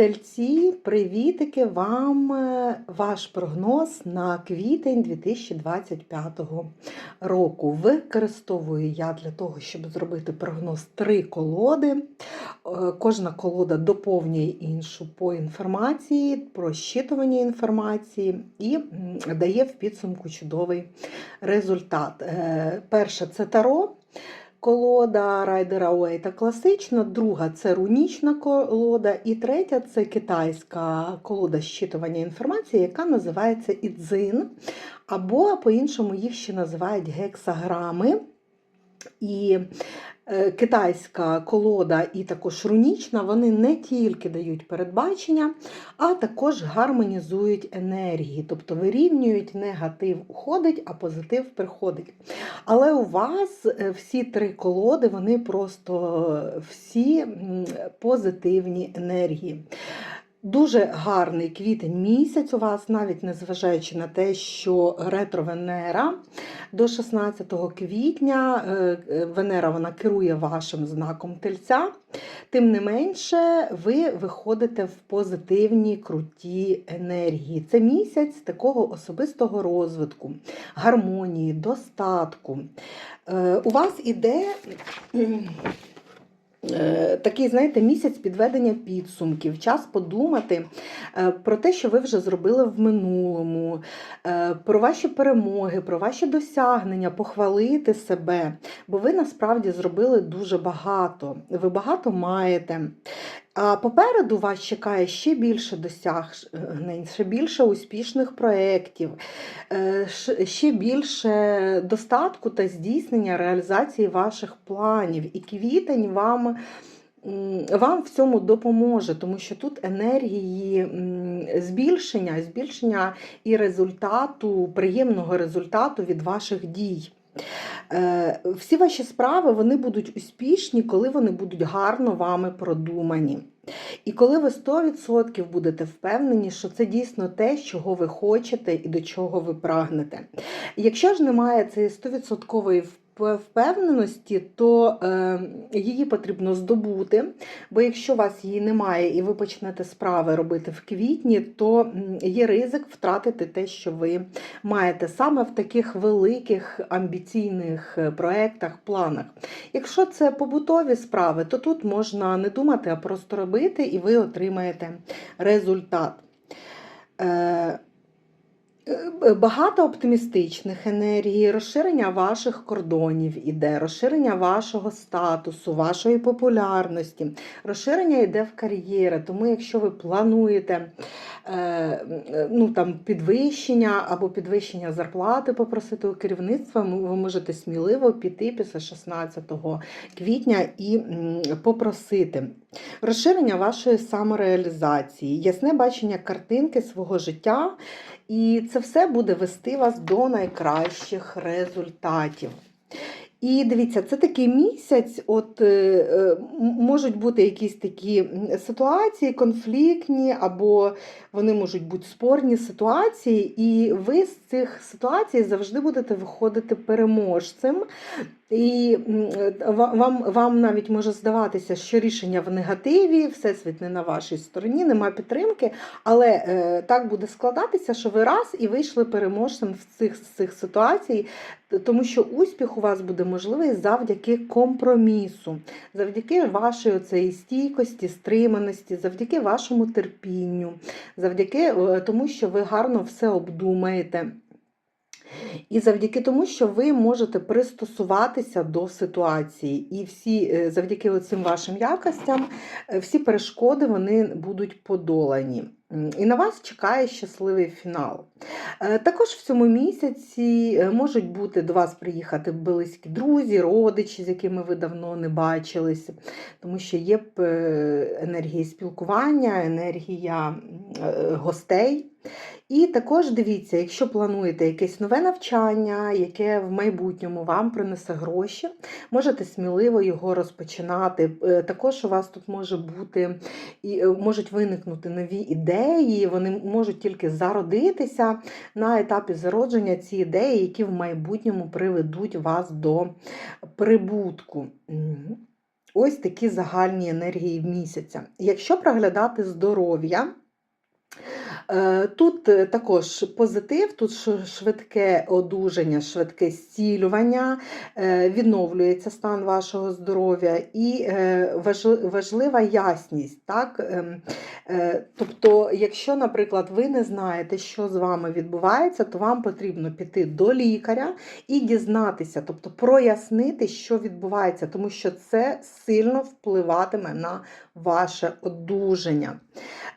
Тельці, привітики вам е, ваш прогноз на квітень 2025 року. Використовую я для того, щоб зробити прогноз три колоди. Е, Кожна колода доповнює іншу по інформації, про щитування інформації і дає в підсумку чудовий результат. Е, Перше це таро. Колода Райдера Уейта класична, друга це рунічна колода, і третя це китайська колода щитування інформації, яка називається ідзин, або по-іншому їх ще називають гексаграми. І китайська колода і також рунічна, вони не тільки дають передбачення, а також гармонізують енергії, тобто вирівнюють негатив уходить, а позитив приходить. Але у вас е, всі три колоди, вони просто е, всі позитивні енергії. Дуже гарний квітень місяць у вас, навіть незважаючи на те, що ретро-Венера до 16 квітня е, е, Венера вона керує вашим знаком тельця. Тим не менше, ви виходите в позитивні круті енергії. Це місяць такого особистого розвитку, гармонії, достатку. Е, У вас іде. Е, Такий, знаєте, місяць підведення підсумків, час подумати е, про те, що ви вже зробили в минулому, е, про ваші перемоги, про ваші досягнення, похвалити себе, бо ви насправді зробили дуже багато. Ви багато маєте. А попереду вас чекає ще більше досягнень, ще більше успішних проєктів, е, ще більше достатку та здійснення реалізації ваших планів. І квітень вам, вам в цьому допоможе, тому що тут енергії збільшення, збільшення і результату, приємного результату від ваших дій. Е, Всі ваші справи вони будуть успішні, коли вони будуть гарно вами продумані. І коли ви 100% будете впевнені, що це дійсно те, чого ви хочете і до чого ви прагнете. Якщо ж немає цієї 100% вп- впевненості, то е, її потрібно здобути. Бо якщо у вас її немає і ви почнете справи робити в квітні, то є ризик втратити те, що ви маєте саме в таких великих амбіційних е, проектах, планах. Якщо це побутові справи, то тут можна не думати, а просто робити, і ви отримаєте результат. Е, Багато оптимістичних енергій, розширення ваших кордонів іде, розширення вашого статусу, вашої популярності, розширення йде в кар'єри. Тому, якщо ви плануєте ну, там, підвищення або підвищення зарплати попросити у керівництва, ви можете сміливо піти після 16 квітня і попросити. Розширення вашої самореалізації, ясне бачення картинки свого життя, і це все буде вести вас до найкращих результатів. І дивіться, це такий місяць, от е, е, можуть бути якісь такі ситуації конфліктні, або вони можуть бути спорні ситуації, і ви з цих ситуацій завжди будете виходити переможцем. І е, ва- вам, вам навіть може здаватися, що рішення в негативі, всесвіт не на вашій стороні, нема підтримки, але е, так буде складатися, що ви раз і вийшли переможцем в цих, цих ситуацій, тому що успіх у вас буде можливий завдяки компромісу, завдяки вашій оцеї стійкості, стриманості, завдяки вашому терпінню, завдяки е, тому, що ви гарно все обдумаєте. І завдяки тому, що ви можете пристосуватися до ситуації, і всі е, завдяки цим вашим якостям, е, всі перешкоди вони будуть подолані. І на вас чекає щасливий фінал. Е, Також в цьому місяці можуть бути до вас приїхати близькі друзі, родичі, з якими ви давно не бачилися, тому що є енергія спілкування, енергія гостей. І також дивіться, якщо плануєте якесь нове навчання, яке в майбутньому вам принесе гроші, можете сміливо його розпочинати. Е, Також у вас тут може бути і е, можуть виникнути нові ідеї, вони можуть тільки зародитися на етапі зародження ці ідеї, які в майбутньому приведуть вас до прибутку. Ось такі загальні енергії місяця. Якщо проглядати здоров'я, Тут е, також позитив, тут швидке одужання, швидке зцілювання, е, відновлюється стан вашого здоров'я і е, важлива ясність. Так? Ем, е, Тобто, якщо, наприклад, ви не знаєте, що з вами відбувається, то вам потрібно піти до лікаря і дізнатися, тобто прояснити, що відбувається, тому що це сильно впливатиме на ваше одужання.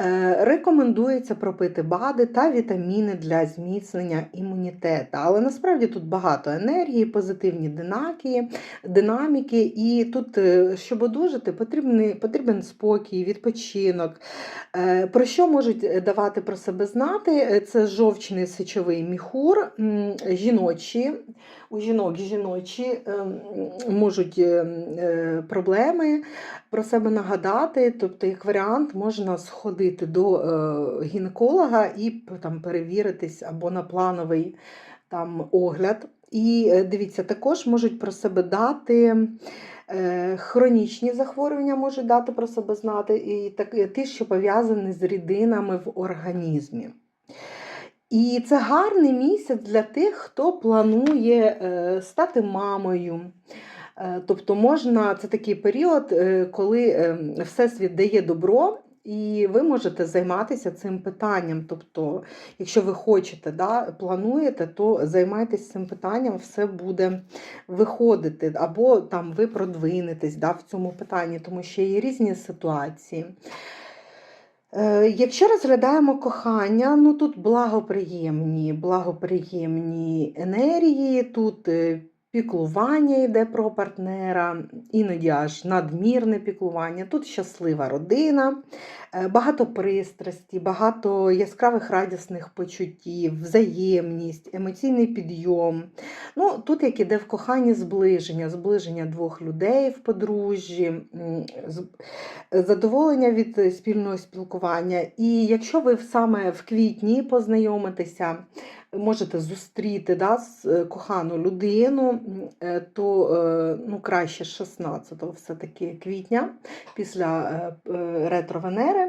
Е, Рекомендується пропити БАДи та вітаміни для зміцнення імунітету. Але насправді тут багато енергії, позитивні динаміки, динаміки і тут, е, щоб одужати, потрібний, потрібен спокій, відпочинок. Е, Про що можуть давати про себе знати? Е, Це жовчний сечовий міхур, жіночі. У жінок жіночі можуть ем, е, проблеми про себе нагадати. Тобто, як варіант, можна сходити до е, гінеколога і там перевіритись або на плановий там огляд. І е, дивіться, також можуть про себе дати. е, Хронічні захворювання можуть дати про себе знати, і так, ті, що пов'язані з рідинами в організмі. І це гарний місяць для тих, хто планує е, стати мамою. Тобто можна, це такий період, коли е, Всесвіт дає добро, і ви можете займатися цим питанням. Тобто, якщо ви хочете, да, плануєте, то займайтесь цим питанням, все буде виходити, або там ви продвинетесь да, в цьому питанні, тому що є різні ситуації. Е, Якщо розглядаємо кохання, ну тут благоприємні, благоприємні енергії, тут е, піклування йде про партнера, іноді аж надмірне піклування. Тут щаслива родина, багато пристрасті, багато яскравих радісних почуттів, взаємність, емоційний підйом. Ну, Тут як іде в коханні зближення, зближення двох людей в подружжі, задоволення від е, спільного спілкування. І якщо ви саме в квітні познайомитеся, можете зустріти да, е, кохану людину, е, то е, ну, краще з 16 все-таки квітня після е, е, ретро-венери.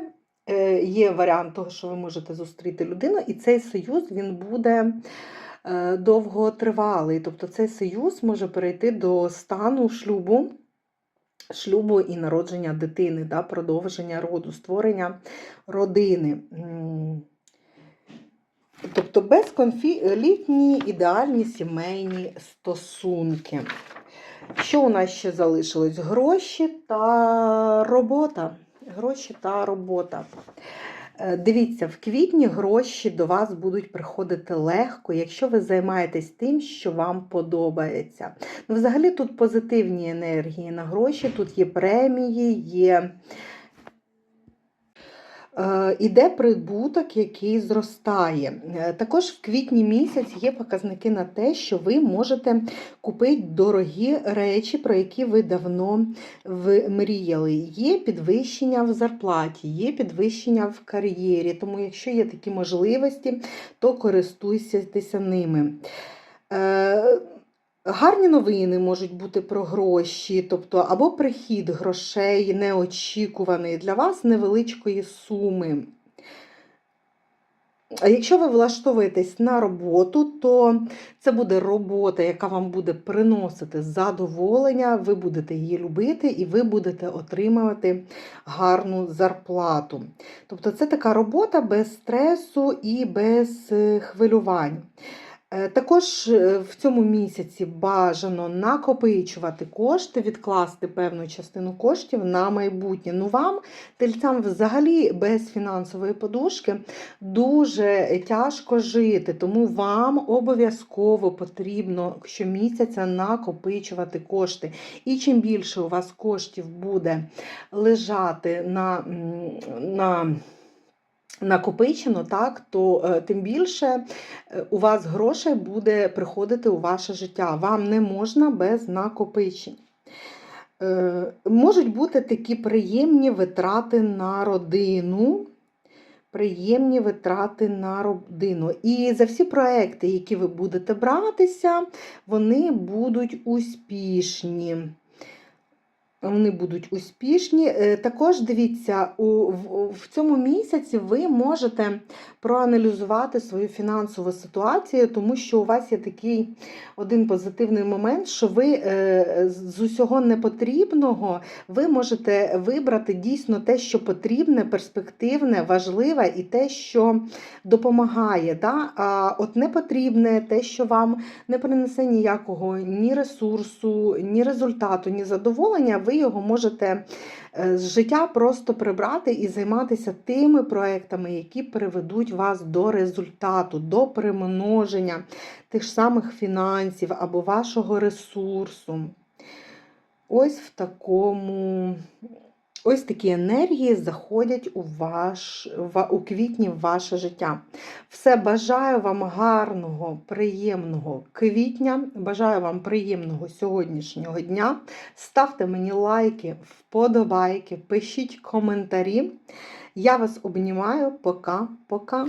Е, Є варіант того, що ви можете зустріти людину, і цей союз він буде е, довготривалий. Тобто цей союз може перейти до стану шлюбу шлюбу і народження дитини, да, продовження роду, створення родини. Тобто безконфліктні ідеальні сімейні стосунки. Що у нас ще залишилось? Гроші та робота. Гроші та робота. Е, Дивіться, в квітні гроші до вас будуть приходити легко, якщо ви займаєтесь тим, що вам подобається. Ну, взагалі тут позитивні енергії на гроші, тут є премії, є. Е, Іде прибуток, який зростає. Е, Також в квітні місяць є показники на те, що ви можете купити дорогі речі, про які ви давно мріяли. Є підвищення в зарплаті, є підвищення в кар'єрі. Тому, якщо є такі можливості, то користуйтеся ними. Гарні новини можуть бути про гроші, тобто або прихід грошей неочікуваний для вас невеличкої суми. А якщо ви влаштовуєтесь на роботу, то це буде робота, яка вам буде приносити задоволення, ви будете її любити і ви будете отримувати гарну зарплату. Тобто це така робота без стресу і без е, хвилювань. Е, Також е, в цьому місяці бажано накопичувати кошти, відкласти певну частину коштів на майбутнє. Ну вам, тельцям, взагалі без фінансової подушки дуже тяжко жити, тому вам обов'язково потрібно щомісяця накопичувати кошти. І чим більше у вас коштів буде лежати на, на накопичено, так, то е, тим більше е, у вас грошей буде приходити у ваше життя. Вам не можна без накопичень. Можуть бути такі приємні витрати на родину. Приємні витрати на родину. І за всі проекти, які ви будете братися, вони будуть успішні. Вони будуть успішні. Е, Також дивіться, у, в, в цьому місяці ви можете проаналізувати свою фінансову ситуацію, тому що у вас є такий один позитивний момент, що ви е, з усього непотрібного ви можете вибрати дійсно те, що потрібне, перспективне, важливе і те, що допомагає. Да? А от непотрібне, те, що вам не принесе ніякого ні ресурсу, ні результату, ні задоволення, ви його можете е, з життя просто прибрати і займатися тими проектами, які приведуть вас до результату, до примноження тих самих фінансів або вашого ресурсу. Ось в такому. Ось такі енергії заходять у ваш у квітні в ваше життя. Все бажаю вам гарного, приємного квітня. Бажаю вам приємного сьогоднішнього дня. Ставте мені лайки, вподобайки, пишіть коментарі. Я вас обнімаю. Пока-пока.